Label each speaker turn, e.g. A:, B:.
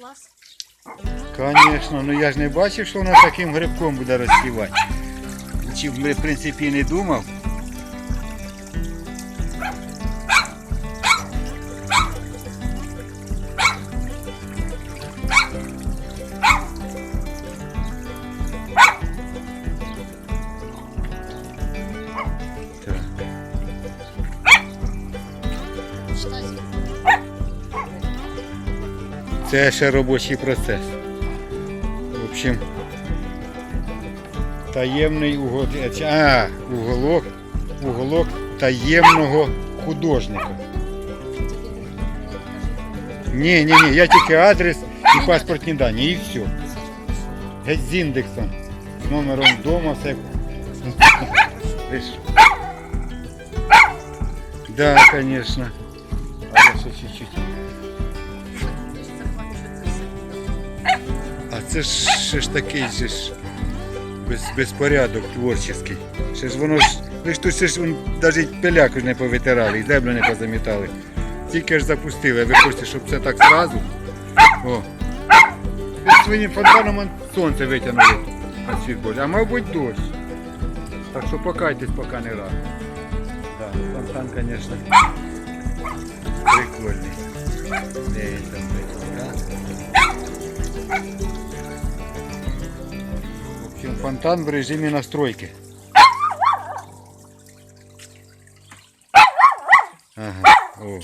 A: клас.
B: Звісно, ну я ж не бачив, що вона таким грибком буде розсівати. Чи в принципі не думав. Так. Це ще робочий процес. В общем, таємний угол... а, уголок, уголок таємного художника. Ні, ні, ні, я тільки адрес і паспортні дані, і все. Геть з індексом, з номером вдома, все. Да, конечно. Але ще чуть-чуть. А це ж ще ж такий же ж без, безпорядок творчий. Ще ж воно ж, ви ж тут ще ж навіть пиляку не повитирали, і землю не позамітали. Тільки ж запустили, ви хочете, щоб це так зразу. О. Ви своїм фонтаном он сонце витягнули на світ Божий, а мабуть дощ. Так що покайтесь, поки не рано. Да, фонтан, звісно, прикольний. Де він там прикольний, Фонтан в режиме настройки. Ага. О.